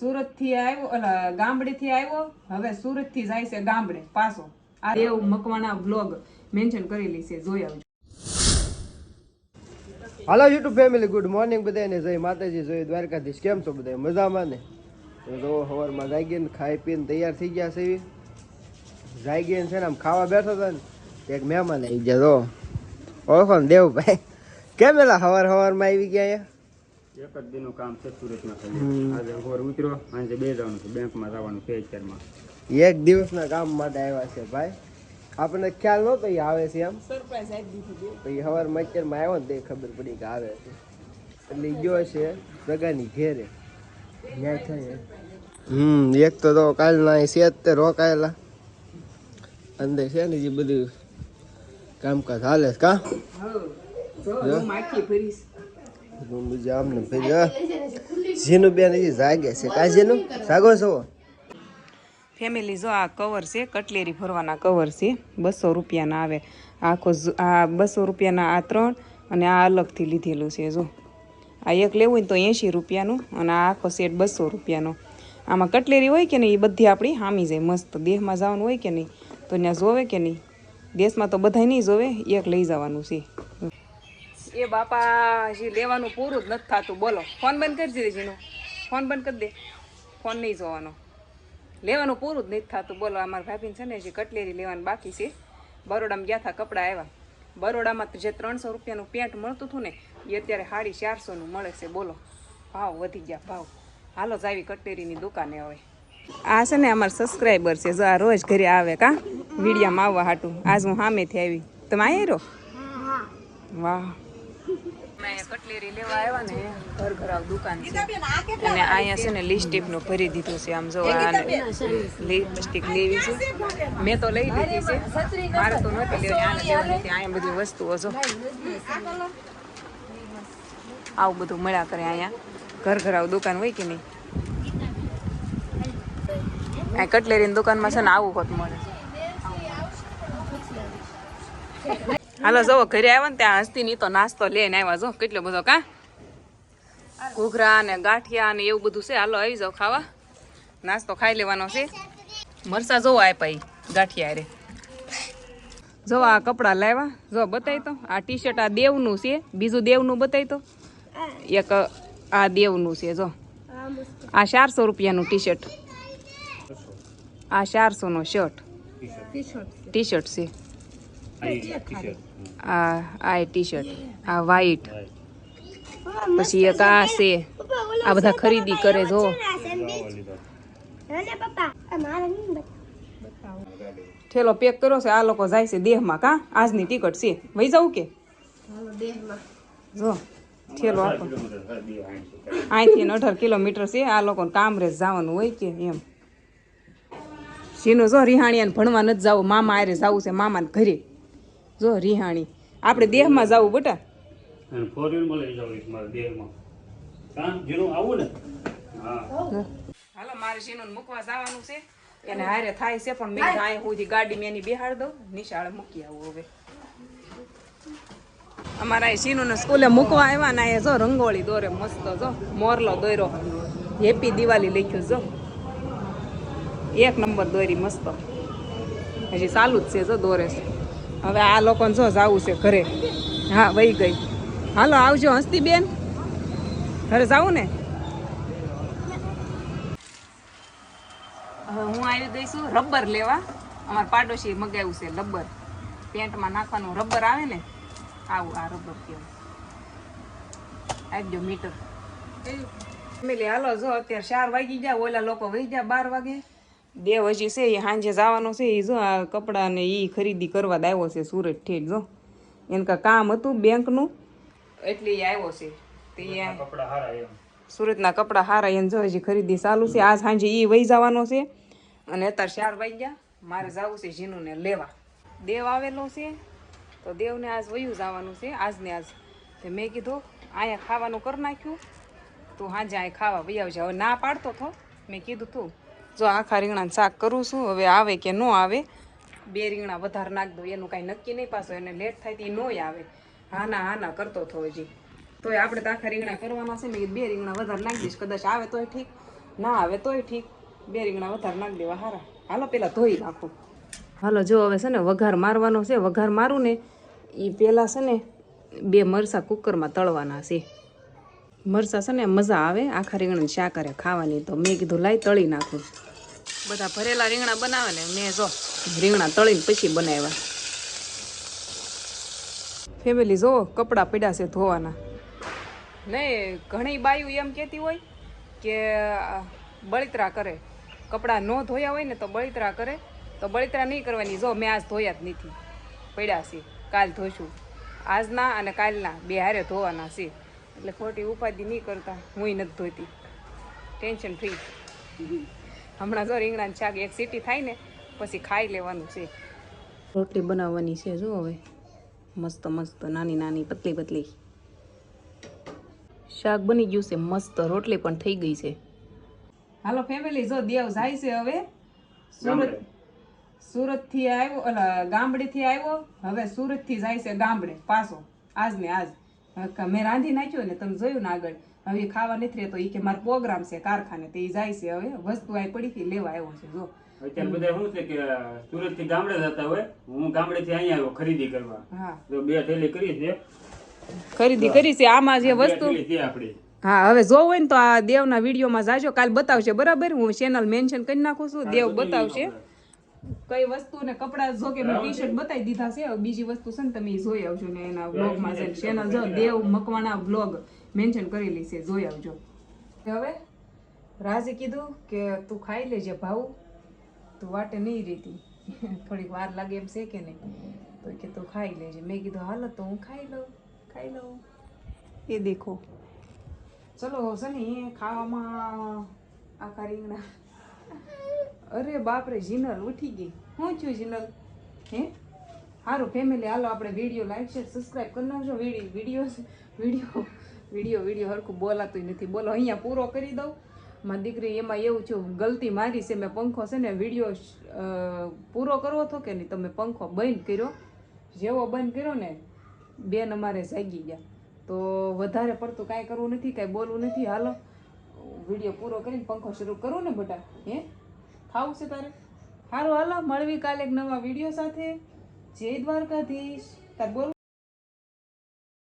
સુરતથી આવ્યો એટલે ગામડે થી આવ્યો, હવે સુરતથી જાય છે ગામડે, પાછો. આ દેવ મકવાના બ્લોગ મેન્શન કરેલી છે, જોઈ આવજો. હાલો યુટ્યુબ ફેમિલી ગુડ મોર્નિંગ બધાને જય માતાજી, જય દ્વારકાધીશ. કેમ છો બધા મજામાં ને? તો સવારમાં જાગીને ખાઈ પીને તૈયાર થઈ ગયા છે જાગીને છે ને આમ ખાવા બેઠો હતો ને એક મહેમાન આવી ગયા. તો ઓળખો ને દેવભાઈ. કેમ એલા સવાર સવારમાં આવી ગયા અહીંયા? એક જ દિનનું કામ છે સુરતમાં. આજે ઘર ઉતરો આજે બે જવાનું છે બેંકમાં જવાનું છે અત્યારમાં. એક દિવસના કામ માટે આવ્યા છે ભાઈ. આપણને ખ્યાલ નહોતો એ આવે છે એમ. સરપ્રાઈઝ આપી દીધી પછી અત્યારમાં આવ્યો ને તે ખબર પડી કે આવે છે. એટલે ગયો છે પ્રગાની ઘેરે. ન્યાય થાય હમ એક તો તો કાલના છે જ તે રોકાયેલા. અંદર છે ને જે બધું કામકાજ હાલે છે કા? રૂમ છો. ફેમિલી જો આ કવર છે, કટલેરી ભરવાના કવર છે. બસો રૂપિયાના આવે. આખો આ બસો રૂપિયાના આ ત્રણ અને આ અલગથી લીધેલું છે જો. આ એક લેવું હોય તો એંશી રૂપિયાનું અને આ આખો સેટ બસો રૂપિયાનો. આમાં કટલેરી હોય કે નહીં, એ બધી આપણી હામી જાય. મસ્ત દેહમાં જવાનું હોય કે નહીં, તો ત્યાં જોવે કે નહીં. દેશમાં તો બધાય નહીં જોવે, એક લઈ જવાનું છે. એ બાપા હજી લેવાનું પૂરું જ નથી થતું. બોલો ફોન બંધ કરી દીધી જીનું. ફોન બંધ કરી દે. ફોન નહીં જોવાનો. લેવાનું પૂરું જ નથી થતું. બોલો અમારા ભાભીને છે ને હજી કટલેરી લેવાનું બાકી છે. બરોડામાં ગયા હતા કપડાં આવ્યા બરોડામાં તો જે ત્રણસો રૂપિયાનું પેન્ટ મળતું હતું ને એ અત્યારે સાડી ચારસોનું મળે છે. બોલો ભાવ વધી ગયા ભાવ. હાલો જ આવી કટલેરીની દુકાને હવે. આ છે ને અમારા સબસ્ક્રાઈબર છે જો આ રોજ ઘરે આવે કા વિડીયામાં આવવા હાટું. આજ હું સામેથી આવી. તમે આવી રહ્યો વાહ. કટલેરી લેવા આવ્યા ને ઘર દુકાન છે. અને અહીંયા છે? ને લિપસ્ટિકનું ભરી દીધું છે આમ જો આને લિપસ્ટિક લેવી છે. મેં તો લઈ લીધી છે. મારે તો નહોતી લેવાની આને લેવાની હતી. અહીંયા બધી વસ્તુઓ જો. આવું બધું મળ્યા કરે અહીંયા. ઘર ઘરાવ દુકાન હોય કે નહીં? આ કટલેરીની દુકાનમાં છે ને આવું હોત મળે. હાલો જો ઘરે આવ્યા ને ત્યાં હસ્તી નહીં તો નાસ્તો લઈને આવ્યા જો કેટલો બધો કા? ઘૂઘરા ને ગાંઠિયા ને એવું બધું છે. હાલો આવી જાઓ ખાવા. નાસ્તો ખાઈ લેવાનો છે. મરસા જોવો આપ્યા ગાંઠિયા રે જો આ કપડાં લાવ્યા. જો બતાવી તો. આ ટી શર્ટ આ દેવનું છે. બીજું દેવનું બતાવી તો. એક આ દેવનું છે જો. આ ચારસો રૂપિયાનું ટી શર્ટ આ ચારસોનો શર્ટ. ટી શર્ટ છે. આ આ ટી શર્ટ આ વ્હાઈટ પછી એક આ છે. આ બધા ખરીદી કરે જો ઠેલો પેક કર્યો છે આ લોકો જાય છે દેહમાં કા? આજની ટિકિટ છે. વહી જવું કે? જો ઠેલો આપો. અહીંથી ને અઢાર કિલોમીટર છે આ લોકોને કામરેજ જવાનું હોય કે એમ. સીનું જો રિહાણીયાને ભણવા નથી જવું મામા આરે જવું છે મામાને ઘરે. જો રિહાણી. આપણે દેહમાં જવું બેટા. ને? હાલો મારે સીનું મૂકવા જવાનું છે. એને હારે થાય છે પણ મેં અહીંયા સુધી ગાડી મેં એની બેહાડ દઉં. નિશાળે મૂકી આવું હવે. અમારા એ સ્કૂલે મૂકવા આવ્યા ને એ જો રંગોળી દોરે મસ્ત જો. મોરલો દોર્યો. હેપી દિવાળી લખ્યું જો. એક નંબર દોરી મસ્ત. હજી ચાલુ જ છે જો દોરે છે. હવે આ લોકોને જો જવું છે ઘરે. હા, વહી ગઈ. હાલો, આવજો હસ્તી બેન ઘરે જવું ને? હું આવી ગઈ છું રબર લેવા. અમારા પાડોશી મગાવ્યું છે રબર. પેન્ટમાં નાખવાનું રબર આવે ને? આવું, આ રબર કેવું આપજો મીટર. ફેમિલી, હાલો, જો અત્યારે ચાર વાગી ગયા, ઓલા લોકો વહી ગયા બાર વાગે. દેવ હજી છે એ સાંજે જવાનો છે એ જો આ કપડાને એ ખરીદી કરવા દાવ્યો આવ્યો છે સુરત ઠેઠ જો એને કાંઈ કામ હતું બેંકનું એટલે એ આવ્યો છે. તે સુરતના કપડાં હારા એને જો હજી ખરીદી ચાલુ છે. આજ સાંજે એ વહી જવાનો છે. અને અત્યારે ચાર વાગ્યા. મારે જવું છે જીનુને લેવા. દેવ આવેલો છે. તો દેવને આજ વયું જવાનું છે. આજને આજ તો મેં કીધું અહીંયા ખાવાનું કરી નાખ્યું. તું હાજે અહીં ખાવા આવજે. હવે ના પાડતો હતો મેં કીધું તું જો આખા રીંગણા શાક કરું છું, હવે આવે કે ન આવે, બે રીંગણા વધારે નાખ દો એનું કાંઈ નક્કી નહીં પાછું, એને લેટ થાય તો નોય આવે. હા ના હા ના કરતો થો હજી. તોય આપણે તો આખા રીંગણા કરવાના છે મેં બે રીંગણા વધારે નાખી દઈશ, કદાચ આવે તોય ઠીક, ના આવે તોય ઠીક, બે રીંગણા વધારે નાખી દેવા હારા. હાલો, પેલા ધોઈ નાખું. હાલો, જો હવે છે ને, વઘાર મારવાનો છે, વઘાર મારું ને એ પહેલાં છે ને, બે મરસા કુકરમાં તળવાના છે. મરસા છે ને, મજા આવે, આખા રીંગણાની શાકારે ખાવાની, તો મેં કીધું લાઈ તળી નાખું. બધા ભરેલા રીંગણા બનાવે ને મેં જો રીંગણા તળીને પછી બનાવ્યા. ફેમિલી જો કપડાં પડ્યા છે ધોવાના. નહીં ઘણી બાયું એમ કહેતી હોય કે બળિતરા કરે. કપડાં ન ધોયા હોય ને તો બળિતરા કરે. તો બળિતરા નહીં કરવાની. જો મેં આજ ધોયા જ નથી. પડ્યા છે. કાલ ધોઈશું આજના અને કાલના. બે હારે ધોવાના છે. એટલે ખોટી ઉપાધિ નહીં કરતા. હું નથી ધોતી. ટેન્શન ફ્રી હમણાં જો રીંગણાની શાક એક સીટી થાય ને પછી ખાઈ લેવાનું છે. રોટલી બનાવવાની છે જો હવે. મસ્ત મસ્ત નાની નાની પતલી પતલી. શાક બની ગયું છે મસ્ત રોટલી પણ થઈ ગઈ છે. હાલો ફેમિલી જો દેવ જાય છે હવે. સુરત સુરતથી આવ્યો એટલે ગામડે થી આવ્યો. હવે સુરતથી જાય છે ગામડે પાછો. આજ ને આજ. મેં રાંધી નાખ્યો ને તમે જોયું ને આગળ. હવે ખાવા નથી રહેતો. એ કે મારો પ્રોગ્રામ છે કારખાને તે જાય છે હવે. વસ્તુ આય પડી હતી લેવા આવ્યો છે જો. અત્યારે બધા શું છે કે સુરતથી ગામડે જતા હોય. હું ગામડે થી અહીંયા આવ્યો ખરીદી કરવા. હા. તો બે થેલી કરી છે. ખરીદી કરી છે આમાં જે વસ્તુ આપણી હા હવે જોવું હોય ને તો આ દેવના વિડીયોમાં જાજો. કાલ બતાવશે બરાબર? હું ચેનલ મેન્શન કરી નાખું છું. દેવ બતાવશે. કઈ વસ્તુ ને કપડા જો કે મેં ટી શર્ટ બતાવી દીધા છે. બીજી વસ્તુ છે ને તમે જોઈ આવજો ને એના બ્લોગમાં છે ચેનલ જો દેવ મકવાણા બ્લોગ મેન્શન કરેલી છે જોઈ આવજો. હવે રાજે કીધું કે તું ખાઈ લેજે ભાવ તું વાટે નહીં રહેતી થોડીક વાર લાગે એમ છે કે નહીં. તો કે તું ખાઈ લેજે. મેં કીધું હાલો તો હું ખાઈ લઉં ખાઈ લઉં. એ દેખો. ચલો સની ખાવામાં આખા રીંગણા અરે બાપરે જીનલ ઉઠી ગઈ. હું છું જીનલ? હે? સારું ફેમિલી હાલો આપણે વીડિયો લાઈક શેર સબસ્ક્રાઈબ કરી નાખજો. Video video video video video હરખું બોલાતું નથી. બોલો, અહીંયા પૂરો કરી દઉં. મારી દીકરી એમાં એવું છે ગલતી મારી છે, મેં પંખો છે ને વીડિયો પૂરો કરવો હતો કે નહીં? તમે પંખો બંધ કર્યો? જેવો બંધ કર્યો ને, બેન અમારે જાગી ગયા. તો વધારે પડતું કાંઈ કરવું નથી, કાંઈ બોલવું નથી. હાલો, વીડિયો પૂરો કરીને પંખો શરૂ કરું ને બેટા. હે? ખાવું તારે? સારું હાલો, મળવી કાલે એક નવા વીડિયો સાથે. જય દ્વારકાધીશ. તાર બોલ